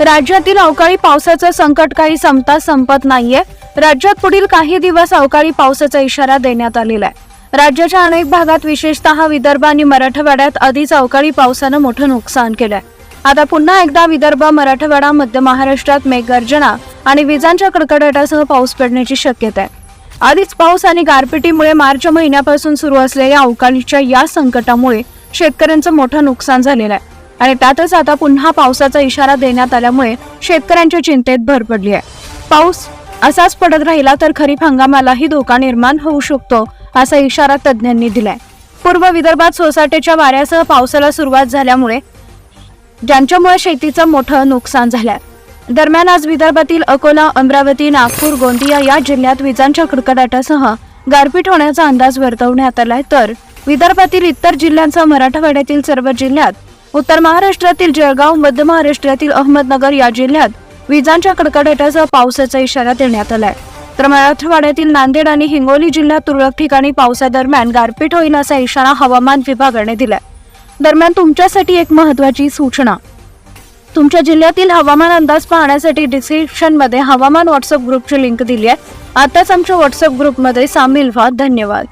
राज्यातील अवकाळी पावसाचं संकट काही संपता संपत नाहीये. राज्यात पुढील काही दिवस अवकाळी पावसाचा इशारा देण्यात आलेला आहे. राज्याच्या अनेक भागात विशेषतः विदर्भ आणि मराठवाड्यात आधीच अवकाळी पावसानं मोठं नुकसान केलंय. आता पुन्हा एकदा विदर्भ मराठवाडा मध्य महाराष्ट्रात मेघगर्जना आणि विजांच्या कडकडाटासह पाऊस पडण्याची शक्यता आहे. आधीच पाऊस आणि गारपिटीमुळे मार्च महिन्यापासून सुरू असलेल्या अवकाळीच्या या संकटामुळे शेतकऱ्यांचं मोठं नुकसान झालेलं आहे. आणि त्यातच आता पुन्हा पावसाचा इशारा देण्यात आल्यामुळे शेतकऱ्यांच्या चिंतेत भर पडली आहे पाऊस असाच पडत राहिला तर खरीप हंगामालाही धोका निर्माण होऊ शकतो असा इशारा तज्ज्ञांनी दिलाय. पूर्व विदर्भात सोसाट्याच्या वाऱ्यासह पावसाला सुरुवात झाल्यामुळे ज्यांच्यामुळे शेतीचं मोठं नुकसान झालंय. दरम्यान आज विदर्भातील अकोला अमरावती नागपूर गोंदिया या जिल्ह्यात विजांच्या कडकडाटासह गारपीट होण्याचा अंदाज वर्तवण्यात आलाय. तर विदर्भातील इतर जिल्ह्यांसह मराठवाड्यातील सर्व जिल्ह्यात उत्तर महाराष्ट्रातील जळगाव मध्य महाराष्ट्रातील अहमदनगर या जिल्ह्यात विजांच्या कडकडाटासह पावसाचा इशारा देण्यात आलाय. तर मराठवाड्यातील नांदेड आणि हिंगोली जिल्ह्यात तुरळक ठिकाणी पावसादरम्यान गारपीट होईल असा इशारा हवामान विभागाने दिलाय. दरम्यान तुमच्यासाठी एक महत्वाची सूचना. तुमच्या जिल्ह्यातील हवामान अंदाज पाहण्यासाठी डिस्क्रिप्शनमध्ये हवामान व्हॉट्सअप ग्रुपची लिंक दिली आहे. आताच आमच्या व्हॉट्सअप ग्रुपमध्ये सामील व्हा. धन्यवाद.